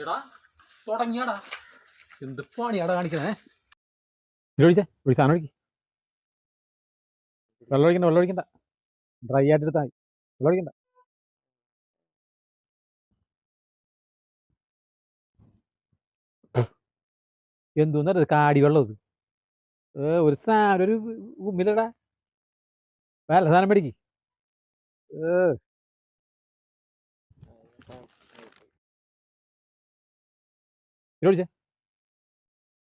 എടാ തുടങ്ങിയാടാ. എന്ത് പണിയാടാ കാണിക്കണേ? ഒഴിച്ചേ ഒരു സാധനം ഒഴിക്ക്. വെള്ളം ഒഴിക്കണ്ട വെള്ളം ഒഴിക്കണ്ട. ഡ്രൈ ആയിട്ട് എടുത്താൽ മതി. വെള്ളം ഒഴിക്കണ്ട. എന്തോന്നറിയത് കാടി വെള്ളം ഇത്. ഒരു സാധനം ഒരു ഉമ്മിലടാ വേല സാധനം മേടിക്ക്. ഏ. ഇത് ഒഴിച്ചേ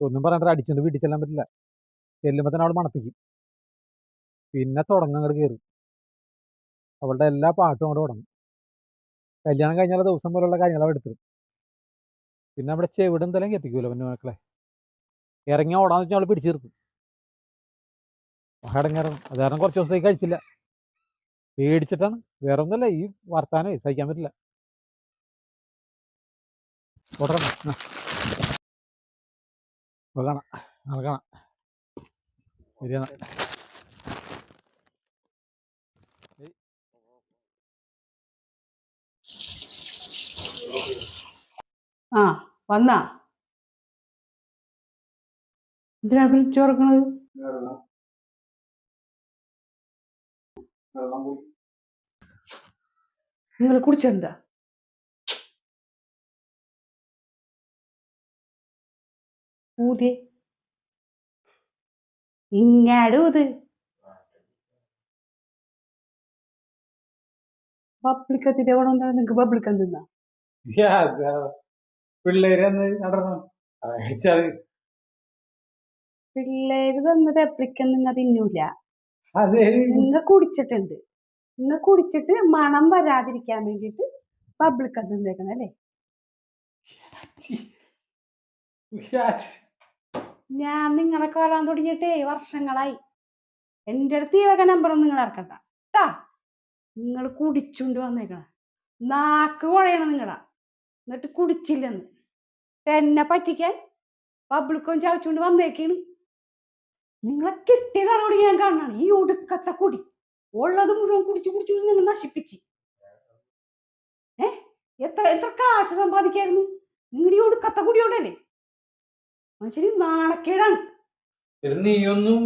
ഒന്നും പറയണ്ട അടിച്ചോണ്ട് വീട്ടിൽ പറ്റില്ല. ചെല്ലുമ്പോൾ തന്നെ അവൾ മണപ്പിക്കും. പിന്നെ തുടങ്ങും കയറി അവളുടെ എല്ലാ പാട്ടും അങ്ങോട്ട് തുടങ്ങും. കല്യാണം കഴിഞ്ഞാൽ ദിവസം പോലുള്ള കാര്യങ്ങൾ അവൾ എടുത്തിടും. പിന്നെ അവിടെ ചെവിടെ എന്തെല്ലാം കേൾപ്പിക്കൂല പിന്നെ മക്കളെ? ഇറങ്ങി ഓടാന്ന് വെച്ചാൽ അവൾ പിടിച്ചു നിർത്തും. മഹാടങ്ങാറും അത് കാരണം കുറച്ച് ദിവസത്തേക്ക് കഴിച്ചില്ല. പേടിച്ചിട്ടാണ്. വേറെ ഒന്നുമല്ല ഈ വർത്താനമേ സഹിക്കാൻ പറ്റില്ല. ഓടണം കാണാം നൽകണം കാണാം ആ വന്നാ. എന്തിനാ വിളിച്ചു തുറക്കണത്? നിങ്ങൾ കുടിച്ചെന്താ? ഊതി ഇങ്ങാടൂത്. പബ്ലിക്കത്തിന്റെ ഗുണം എന്താണ് നിങ്ങക്ക് പബ്ലിക്കം തിന്നാ പിള്ളേര് നടന്നു പിള്ളേര് തന്ന പബ്ലിക്കം നിങ്ങ തിന്നൂല. നിങ്ങ കുടിച്ചിട്ടുണ്ട്. നിങ്ങ കുടിച്ചിട്ട് മണം വരാതിരിക്കാൻ വേണ്ടിട്ട് പബ്ലിക്കം തിന്നേക്കണം അല്ലേ? ഞാൻ നിങ്ങളെ കാണാൻ തുടങ്ങിയിട്ടേ വർഷങ്ങളായി. എന്റെ അടുത്ത് ഈ വക നമ്പറൊന്നും നിങ്ങൾ ഇറക്കണ്ട കേട്ടാ നിങ്ങൾ കുടിച്ചുകൊണ്ട് വന്നേക്കണ. നാക്ക് കുഴയണം നിങ്ങളാ. എന്നിട്ട് കുടിച്ചില്ലെന്ന്. എന്നെ പറ്റിക്കാൻ പബ്ലിക്കും ചവച്ചുകൊണ്ട് വന്നേക്കാണ്. നിങ്ങളെ കിട്ടിയതോട് ഞാൻ കാണണം. ഈ ഒടുക്കത്തെ കുടി. ഉള്ളത് മുഴുവൻ കുടിച്ചു കുടിച്ചു നിങ്ങൾ നശിപ്പിച്ച്. ഏ? എത്ര എത്ര കാശ് സമ്പാദിക്കായിരുന്നു? നിങ്ങളുടെ ഈ ഒടുക്കത്തെ കുടിയോടല്ലേ മനുഷ്യന് നാണക്കേടാണ്. നീയൊന്നും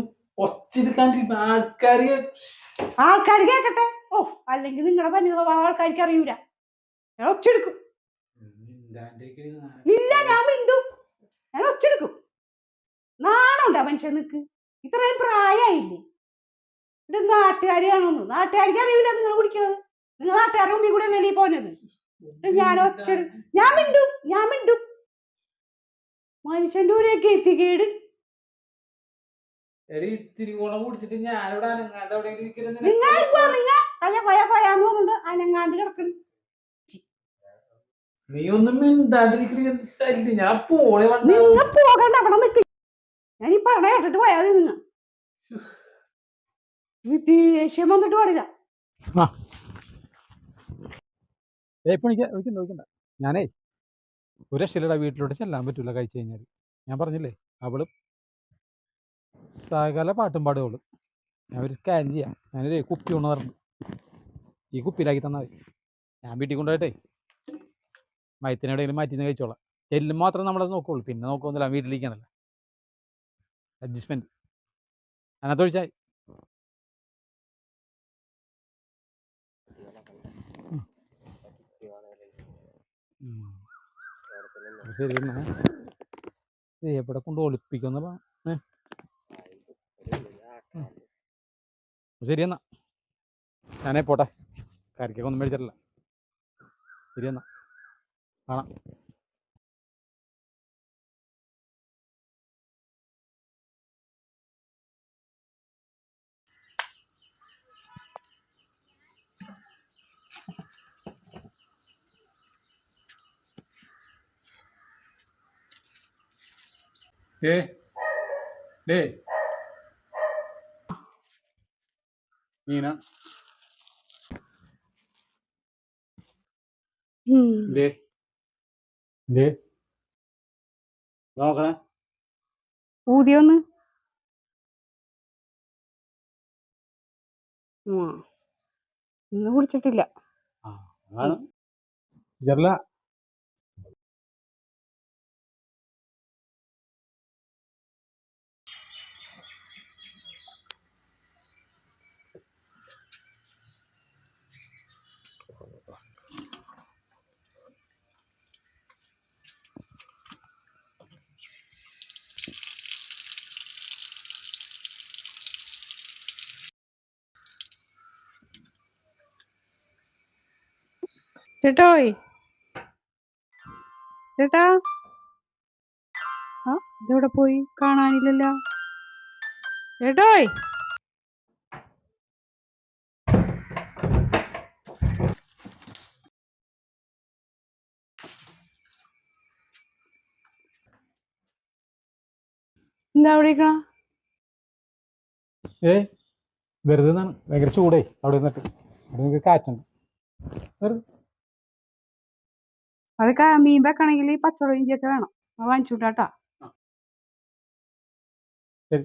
ഒച്ചിരിക്കാണ്ടിരിക്കും ആൾക്കാര് ആൾക്കാർ കേക്കട്ടെ. ഓ അല്ലെങ്കിൽ നിങ്ങളുടെ പനി ആൾക്കാർക്ക് അറിയൂല. ഞാൻ ഒച്ചെടുക്കും. ഇല്ല ഞാൻ മിണ്ടും. ഞാൻ ഒച്ചെടുക്കും. നാണുണ്ടാ മനുഷ്യൻ നിക്ക് ഇത്രയും പ്രായമായില്ലേ ഇത് നാട്ടുകാരിയാണോന്ന്? നാട്ടുകാരിക്ക് അറിയില്ല നിങ്ങൾ കുടിക്കണത്. നിങ്ങൾ നാട്ടുകാരുടെ മുമ്പിൽ കൂടെ നെല്ലി പോന്നത്? ഞാൻ ഒച്ചെടു ഞാൻ മിണ്ടും. ഞാൻ മിണ്ടും. മനുഷ്യന്റെ ഒരു ഗതികേട് എടി ഇത്തിരി ഗുണം കുടിച്ചിട്ട് ഞാനിവിടെ അനങ്ങാണ്ട് അവിടെ നിങ്ങൾ ഇപ്പൊ നിങ്ങ പയ പയ പയാന്ന് പറഞ്ഞിട്ട് അനങ്ങാണ്ട് കിടക്കണം. നീ ഒന്നും മിണ്ടാണ്ടിരിക്കണ ഞാൻ നിങ്ങൾ പോകണ്ട അവിടെ നിൽക്ക് ഞാൻ ഈ പട കേട്ടിട്ട് പോയാൽ മതി നിങ്ങൾ ഈ ദേഷ്യം വന്നിട്ട് പാടില്ല. ഞാനേ ഒരു വീട്ടിലോട്ട് ചെല്ലാൻ പറ്റൂല കഴിച്ചു കഴിഞ്ഞാൽ ഞാൻ പറഞ്ഞില്ലേ അവൾ സകല പാട്ടും പാടും അവൾ ഞാൻ ഒരു കാര്യം ചെയ്യാം. ഞാനൊരു കുപ്പി കൊണ്ടു പറഞ്ഞു ഈ കുപ്പിയിലാക്കി തന്നാൽ മതി. ഞാൻ വീട്ടിൽ കൊണ്ടുപോയിട്ടേ മയത്തിനെവിടെയെങ്കിലും മാറ്റി കഴിച്ചോളാം. എല്ലാം മാത്രം നമ്മളത് നോക്കുള്ളൂ. പിന്നെ നോക്കുന്നില്ല വീട്ടിലിരിക്കാനല്ല അഡ്ജസ്റ്റ്മെന്റ് അതിനകത്ത് ഒഴിച്ചാൽ ശരി എന്നാ ഇത് എവിടെ കൊണ്ട് ഒളിപ്പിക്കുന്ന ശരി എന്നാ. ഞാനേ പോട്ടെ. കറിക്കൊക്കെ ഒന്നും മേടിച്ചിട്ടില്ല. ശരി എന്നാ. കാണാം. ഏ ഡേ. മീന. ദേ ദേ നോക്കണേ. ഊതിയൊന്ന്. ഇന്ന് കുടിച്ചിട്ടില്ല ആണ് ചേട്ടോയ് ചേട്ടാ? ആ ഇതെവിടെ പോയി? കാണാനില്ലല്ലോ. ചേട്ടോയ് എന്താ അവിടെ ഏ വെറുതെ നിന്നാണ്. ഭയങ്കര ചൂടേ അവിടെ നിന്നിട്ട്. അവിടെ നിങ്ങൾക്ക് കാറ്റുണ്ട്. അതൊക്കെ മീൻ വെക്കണമെങ്കിൽ പച്ചവെള്ളം ഇഞ്ചിയൊക്കെ വേണം. അത് വാങ്ങിച്ചുട്ടാട്ടാ ശരി.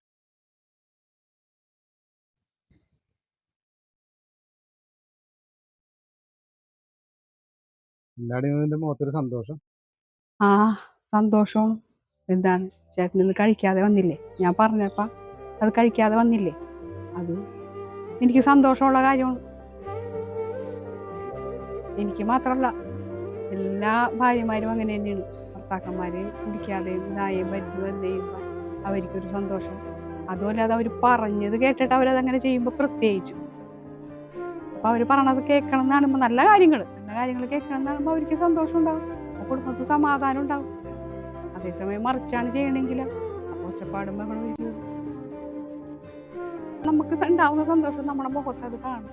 എല്ലാവരുടെയും മുഖത്തൊരു സന്തോഷം. ആ സന്തോഷമാണ് എന്താണ് ചേട്ടൻ ഇന്ന് കഴിക്കാതെ വന്നില്ലേ? ഞാൻ പറഞ്ഞപ്പ അത് കഴിക്കാതെ വന്നില്ലേ? അത് എനിക്ക് സന്തോഷമുള്ള കാര്യമാണ്. എനിക്ക് മാത്രമല്ല എല്ലാ ഭാര്യമാരും അങ്ങനെ തന്നെയാണ്. ഭർത്താക്കന്മാര് കുടിക്കാതെയും ഇതായും മരുന്ന് കഴിയുമ്പോൾ അവർക്കൊരു സന്തോഷം. അതുമല്ലാതെ അവർ പറഞ്ഞത് കേട്ടിട്ട് അവരത് അങ്ങനെ ചെയ്യുമ്പോൾ പ്രത്യേകിച്ചു. അപ്പൊ അവർ പറഞ്ഞത് കേൾക്കണം എന്നാണ് നല്ല കാര്യങ്ങൾ നല്ല കാര്യങ്ങൾ കേൾക്കണം എന്ന് അവർക്ക് സന്തോഷം ഉണ്ടാവും. ആ കുടുംബത്തിൽ സമാധാനം ഉണ്ടാവും. അതേസമയം മറിച്ചാണ് ചെയ്യണമെങ്കിൽ ഒച്ചപ്പാടും ബഹളം. നമുക്ക് ഉണ്ടാവുന്ന സന്തോഷം നമ്മുടെ മുഖത്ത് അത് കാണും.